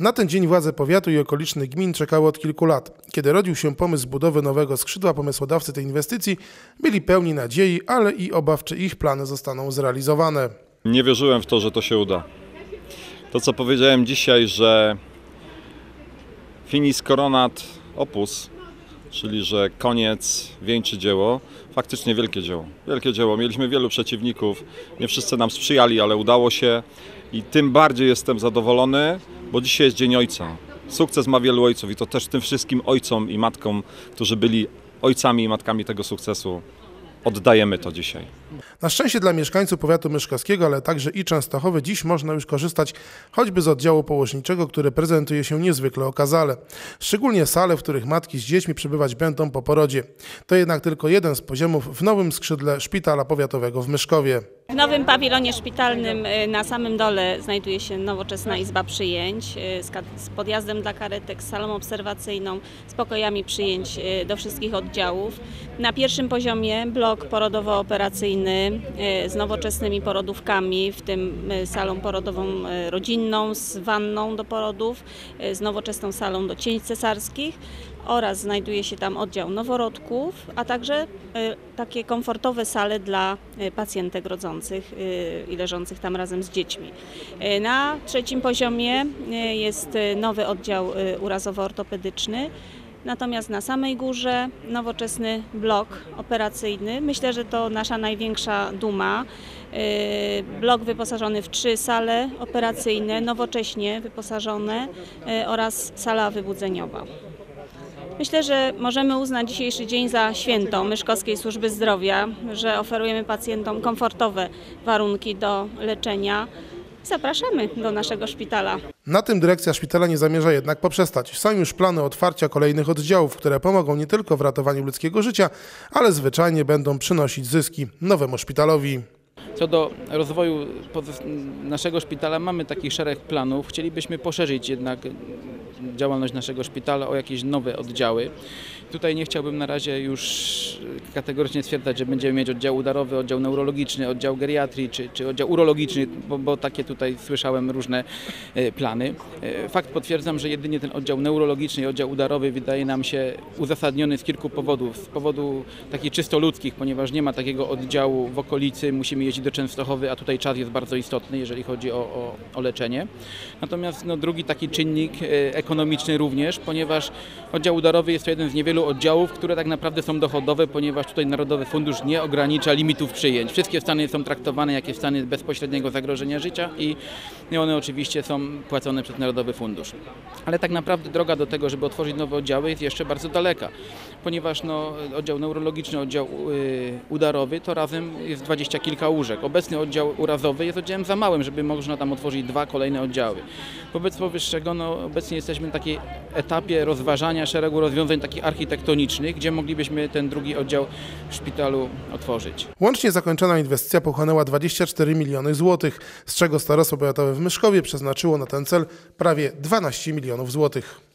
Na ten dzień władze powiatu i okolicznych gmin czekały od kilku lat. Kiedy rodził się pomysł budowy nowego skrzydła, pomysłodawcy tej inwestycji byli pełni nadziei, ale i obaw, czy ich plany zostaną zrealizowane. Nie wierzyłem w to, że to się uda. To, co powiedziałem dzisiaj, że finis coronat opus, czyli że koniec wieńczy dzieło, faktycznie wielkie dzieło. Wielkie dzieło. Mieliśmy wielu przeciwników, nie wszyscy nam sprzyjali, ale udało się i tym bardziej jestem zadowolony, bo dzisiaj jest Dzień Ojca. Sukces ma wielu ojców i to też tym wszystkim ojcom i matkom, którzy byli ojcami i matkami tego sukcesu, oddajemy to dzisiaj. Na szczęście dla mieszkańców powiatu myszkowskiego, ale także i Częstochowy dziś można już korzystać choćby z oddziału położniczego, który prezentuje się niezwykle okazale. Szczególnie sale, w których matki z dziećmi przebywać będą po porodzie. To jednak tylko jeden z poziomów w nowym skrzydle szpitala powiatowego w Myszkowie. W nowym pawilonie szpitalnym y, na samym dole znajduje się nowoczesna izba przyjęć y, z, podjazdem dla karetek, z salą obserwacyjną, z pokojami przyjęć y, do wszystkich oddziałów. Na pierwszym poziomie blok porodowo-operacyjny z nowoczesnymi porodówkami, w tym salą porodową rodzinną z wanną do porodów, z nowoczesną salą do cięć cesarskich oraz znajduje się tam oddział noworodków, a także y, takie komfortowe sale dla y, pacjentek rodzących y, i leżących tam razem z dziećmi. Na trzecim poziomie jest nowy oddział urazowo-ortopedyczny. Natomiast na samej górze nowoczesny blok operacyjny. Myślę, że to nasza największa duma. Blok wyposażony w trzy sale operacyjne, nowocześnie wyposażone oraz sala wybudzeniowa. Myślę, że możemy uznać dzisiejszy dzień za święto Myszkowskiej Służby Zdrowia, że oferujemy pacjentom komfortowe warunki do leczenia. Zapraszamy do naszego szpitala. Na tym dyrekcja szpitala nie zamierza jednak poprzestać. Są już plany otwarcia kolejnych oddziałów, które pomogą nie tylko w ratowaniu ludzkiego życia, ale zwyczajnie będą przynosić zyski nowemu szpitalowi. Co do rozwoju naszego szpitala, mamy taki szereg planów. Chcielibyśmy poszerzyć jednak działalność naszego szpitala o jakieś nowe oddziały. Tutaj nie chciałbym na razie już kategorycznie stwierdzać, że będziemy mieć oddział udarowy, oddział neurologiczny, oddział geriatrii czy, czy oddział urologiczny, bo, bo takie tutaj słyszałem różne e, plany. E, Fakt potwierdzam, że jedynie ten oddział neurologiczny i oddział udarowy wydaje nam się uzasadniony z kilku powodów. Z powodu takich czysto ludzkich, ponieważ nie ma takiego oddziału w okolicy, musimy jeździć do Częstochowy, a tutaj czas jest bardzo istotny, jeżeli chodzi o, o, o leczenie. Natomiast no, drugi taki czynnik e, ekonomiczny również, ponieważ oddział udarowy jest to jeden z niewielu oddziałów, które tak naprawdę są dochodowe, ponieważ tutaj Narodowy Fundusz nie ogranicza limitów przyjęć. Wszystkie stany są traktowane jak stany bezpośredniego zagrożenia życia i one oczywiście są płacone przez Narodowy Fundusz. Ale tak naprawdę droga do tego, żeby otworzyć nowe oddziały jest jeszcze bardzo daleka, ponieważ no, oddział neurologiczny, oddział y, udarowy to razem jest dwadzieścia kilka łóżek. Obecny oddział urazowy jest oddziałem za małym, żeby można tam otworzyć dwa kolejne oddziały. Wobec powyższego no, obecnie jesteśmy na takiej etapie rozważania szeregu rozwiązań takich architektonicznych, gdzie moglibyśmy ten drugi oddział w szpitalu otworzyć. Łącznie zakończona inwestycja pochłonęła 24 miliony złotych, z czego Starostwo Powiatowe w Myszkowie przeznaczyło na ten cel prawie 12 milionów złotych.